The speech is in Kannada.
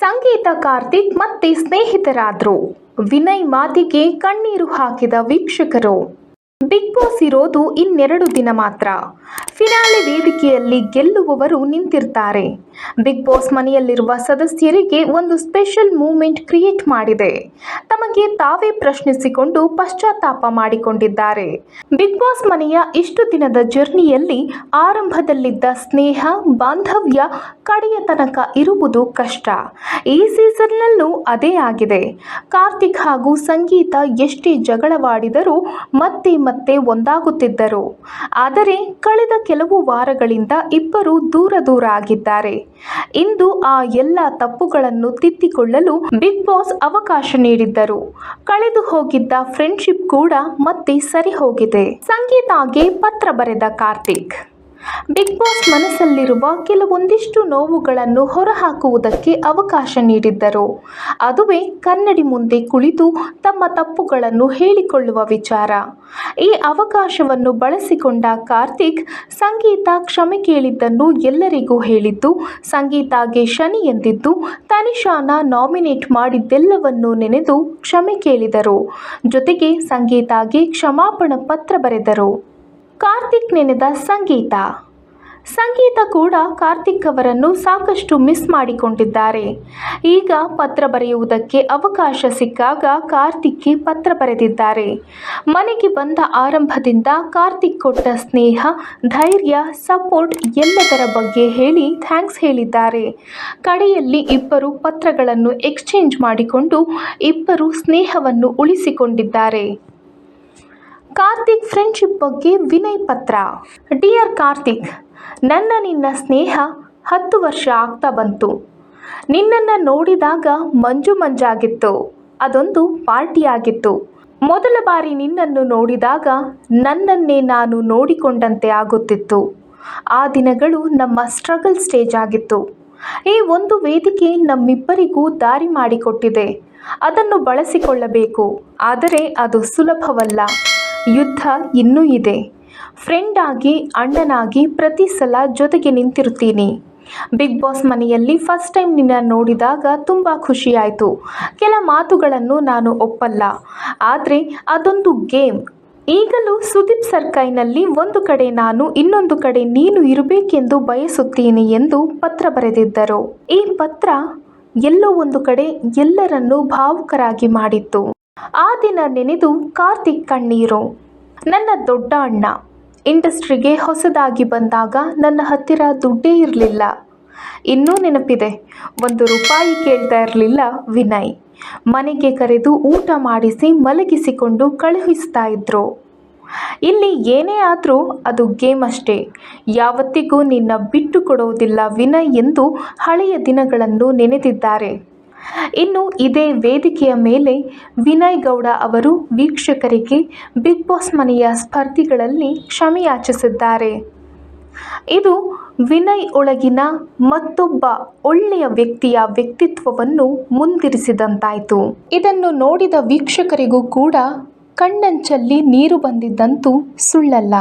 ಸಂಗೀತ ಕಾರ್ತಿಕ್ ಮತ್ತೆ ಸ್ನೇಹಿತರಾದ್ರು. ವಿನಯ್ ಮಾತಿಗೆ ಕಣ್ಣೀರು ಹಾಕಿದ ವೀಕ್ಷಕರು. ಬಿಗ್ ಬಾಸ್ ಇರೋದು ಇನ್ನೆರಡು ದಿನ ಮಾತ್ರ. ಫಿನಾಲೆ ವೇದಿಕೆಯಲ್ಲಿ ಗೆಲ್ಲುವವರು ನಿಂತಿರ್ತಾರೆ. ಬಿಗ್ ಬಾಸ್ ಮನೆಯಲ್ಲಿರುವ ಸದಸ್ಯರಿಗೆ ಒಂದು ಸ್ಪೆಷಲ್ ಮೂಮೆಂಟ್ ಕ್ರಿಯೇಟ್ ಮಾಡಿದೆ. ತಮಗೆ ತಾವೇ ಪ್ರಶ್ನಿಸಿಕೊಂಡು ಪಶ್ಚಾತ್ತಾಪ ಮಾಡಿಕೊಂಡಿದ್ದಾರೆ. ಬಿಗ್ ಬಾಸ್ ಮನೆಯ ಇಷ್ಟು ದಿನದ ಜರ್ನಿಯಲ್ಲಿ ಆರಂಭದಲ್ಲಿದ್ದ ಸ್ನೇಹ, ಬಾಂಧವ್ಯ ಕಡೆಯ ತನಕ ಇರುವುದು ಕಷ್ಟ. ಈ ಸೀಸನ್ನಲ್ಲೂ ಅದೇ ಆಗಿದೆ. ಕಾರ್ತಿಕ್ ಹಾಗೂ ಸಂಗೀತ ಎಷ್ಟೇ ಜಗಳವಾಡಿದರೂ ಮತ್ತೆ ಮತ್ತೆ ಒಂದಾಗುತ್ತಿದ್ದರು. ಆದರೆ ಕಳೆದ ಕೆಲವು ವಾರಗಳಿಂದ ಇಬ್ಬರು ದೂರ ದೂರ ಆಗಿದ್ದಾರೆ. ಇಂದು ಆ ಎಲ್ಲ ತಪ್ಪುಗಳನ್ನು ತಿದ್ದಿಕೊಳ್ಳಲು ಬಿಗ್ ಬಾಸ್ ಅವಕಾಶ ನೀಡಿದ್ದರು. ಕಳೆದು ಹೋಗಿದ್ದ ಫ್ರೆಂಡ್ಶಿಪ್ ಕೂಡ ಮತ್ತೆ ಸರಿ ಹೋಗಿದೆ. ಸಂಗೀತಾಗೆ ಪತ್ರ ಬರೆದ ಕಾರ್ತಿಕ್. ಬಿಗ್ ಬಾಸ್ ಮನಸ್ಸಲ್ಲಿರುವ ಕೆಲವೊಂದಿಷ್ಟು ನೋವುಗಳನ್ನು ಹೊರಹಾಕುವುದಕ್ಕೆ ಅವಕಾಶ ನೀಡಿದ್ದರು. ಅದುವೇ ಕನ್ನಡಿ ಮುಂದೆ ಕುಳಿತು ತಮ್ಮ ತಪ್ಪುಗಳನ್ನು ಹೇಳಿಕೊಳ್ಳುವ ವಿಚಾರ. ಈ ಅವಕಾಶವನ್ನು ಬಳಸಿಕೊಂಡ ಕಾರ್ತಿಕ್, ಸಂಗೀತ ಕ್ಷಮೆ ಕೇಳಿದ್ದನ್ನು ಎಲ್ಲರಿಗೂ ಹೇಳಿದ್ದು, ಸಂಗೀತಾಗೆ ಶನಿ ಎಂದಿದ್ದು, ತನಿಷಾನ ನಾಮಿನೇಟ್ ಮಾಡಿದ್ದೆಲ್ಲವನ್ನೂ ನೆನೆದು ಕ್ಷಮೆ ಕೇಳಿದರು. ಜೊತೆಗೆ ಸಂಗೀತಾಗೆ ಕ್ಷಮಾಪಣ ಪತ್ರ ಬರೆದರು. ಕಾರ್ತಿಕ್ ನೆನೆದ ಸಂಗೀತ. ಸಂಗೀತ ಕೂಡ ಕಾರ್ತಿಕ್ ಅವರನ್ನು ಸಾಕಷ್ಟು ಮಿಸ್ ಮಾಡಿಕೊಂಡಿದ್ದಾರೆ. ಈಗ ಪತ್ರ ಬರೆಯುವುದಕ್ಕೆ ಅವಕಾಶ ಸಿಕ್ಕಾಗ ಕಾರ್ತಿಕ್ಗೆ ಪತ್ರ ಬರೆದಿದ್ದಾರೆ. ಮನೆಗೆ ಬಂದ ಆರಂಭದಿಂದ ಕಾರ್ತಿಕ್ ಕೊಟ್ಟ ಸ್ನೇಹ, ಧೈರ್ಯ, ಸಪೋರ್ಟ್ ಎಲ್ಲದರ ಬಗ್ಗೆ ಹೇಳಿ ಥ್ಯಾಂಕ್ಸ್ ಹೇಳಿದ್ದಾರೆ. ಕಡೆಯಲ್ಲಿ ಇಬ್ಬರು ಪತ್ರಗಳನ್ನು ಎಕ್ಸ್ಚೇಂಜ್ ಮಾಡಿಕೊಂಡು ಇಬ್ಬರು ಸ್ನೇಹವನ್ನು ಉಳಿಸಿಕೊಂಡಿದ್ದಾರೆ. ಕಾರ್ತಿಕ್ ಫ್ರೆಂಡ್ಶಿಪ್ ಬಗ್ಗೆ ವಿನಯ್ ಪತ್ರ. ಡಿಯರ್ ಕಾರ್ತಿಕ್, ನನ್ನ ನಿನ್ನ ಸ್ನೇಹ ಹತ್ತು ವರ್ಷ ಆಗ್ತಾ ಬಂತು. ನಿನ್ನನ್ನು ನೋಡಿದಾಗ ಮಂಜು ಮಂಜಾಗಿತ್ತು. ಅದೊಂದು ಪಾರ್ಟಿಯಾಗಿತ್ತು ಮೊದಲ ಬಾರಿ ನಿನ್ನನ್ನು ನೋಡಿದಾಗ ನನ್ನನ್ನೇ ನಾನು ನೋಡಿಕೊಂಡಂತೆ ಆಗುತ್ತಿತ್ತು. ಆ ದಿನಗಳು ನಮ್ಮ ಸ್ಟ್ರಗಲ್ ಸ್ಟೇಜ್ ಆಗಿತ್ತು. ಈ ಒಂದು ವೇದಿಕೆ ನಮ್ಮಿಬ್ಬರಿಗೂ ದಾರಿ ಮಾಡಿಕೊಟ್ಟಿದೆ. ಅದನ್ನು ಬಳಸಿಕೊಳ್ಳಬೇಕು. ಆದರೆ ಅದು ಸುಲಭವಲ್ಲ. ಯುದ್ಧ ಇನ್ನೂ ಇದೆ. ಫ್ರೆಂಡ್ ಆಗಿ, ಅಣ್ಣನಾಗಿ ಪ್ರತಿ ಸಲ ಜೊತೆಗೆ ನಿಂತಿರ್ತೀನಿ ಬಿಗ್ ಬಾಸ್ ಮನೆಯಲ್ಲಿ ಫಸ್ಟ್ ಟೈಮ್ ನಿನ್ನ ನೋಡಿದಾಗ ತುಂಬ ಖುಷಿಯಾಯಿತು ಕೆಲ ಮಾತುಗಳನ್ನು ನಾನು ಒಪ್ಪಲ್ಲ. ಆದರೆ ಅದೊಂದು ಗೇಮ್. ಈಗಲೂ ಸುದೀಪ್ ಸರ್ಕೈನಲ್ಲಿ ಒಂದು ಕಡೆ ನಾನು, ಇನ್ನೊಂದು ಕಡೆ ನೀನು ಇರಬೇಕೆಂದು ಬಯಸುತ್ತೀನಿ ಎಂದು ಪತ್ರ ಬರೆದಿದ್ದರು. ಈ ಪತ್ರ ಎಲ್ಲೋ ಒಂದು ಕಡೆ ಎಲ್ಲರನ್ನೂ ಭಾವುಕರಾಗಿ ಮಾಡಿತ್ತು. ಆ ದಿನ ನೆನೆದು ಕಾರ್ತಿಕ್ ಕಣ್ಣೀರು. ನನ್ನ ದೊಡ್ಡ ಅಣ್ಣ, ಇಂಡಸ್ಟ್ರಿಗೆ ಹೊಸದಾಗಿ ಬಂದಾಗ ನನ್ನ ಹತ್ತಿರ ದುಡ್ಡೇ ಇರಲಿಲ್ಲ. ಇನ್ನೂ ನೆನಪಿದೆ, ಒಂದು ರೂಪಾಯಿ ಕೇಳ್ತಾ ಇರಲಿಲ್ಲ ವಿನಯ್. ಮನೆಗೆ ಕರೆದು ಊಟ ಮಾಡಿಸಿ ಮಲಗಿಸಿಕೊಂಡು ಕಳುಹಿಸ್ತಾ ಇದ್ರು. ಇಲ್ಲಿ ಏನೇ ಆದರೂ ಅದು ಗೇಮ್ ಅಷ್ಟೇ. ಯಾವತ್ತಿಗೂ ನಿನ್ನ ಬಿಟ್ಟು ಕೊಡುವುದಿಲ್ಲ ವಿನಯ್ ಎಂದು ಹಳೆಯ ದಿನಗಳನ್ನು ನೆನೆದಿದ್ದಾರೆ. ಇನ್ನು ಇದೇ ವೇದಿಕೆಯ ಮೇಲೆ ವಿನಯ್ ಗೌಡ ಅವರು ವೀಕ್ಷಕರಿಗೆ ಬಿಗ್ ಬಾಸ್ ಮನೆಯ ಸ್ಪರ್ಧಿಗಳಲ್ಲಿ ಕ್ಷಮೆಯಾಚಿಸಿದ್ದಾರೆ ಇದು ವಿನಯ್ ಒಳಗಿನ ಮತ್ತೊಬ್ಬ ಒಳ್ಳೆಯ ವ್ಯಕ್ತಿಯ ವ್ಯಕ್ತಿತ್ವವನ್ನು ಮುಂದಿರಿಸಿದಂತಾಯಿತು. ಇದನ್ನು ನೋಡಿದ ವೀಕ್ಷಕರಿಗೂ ಕೂಡ ಕಣ್ಣಂಚಲ್ಲಿ ನೀರು ಬಂದಿದ್ದಂತೂ ಸುಳ್ಳಲ್ಲ.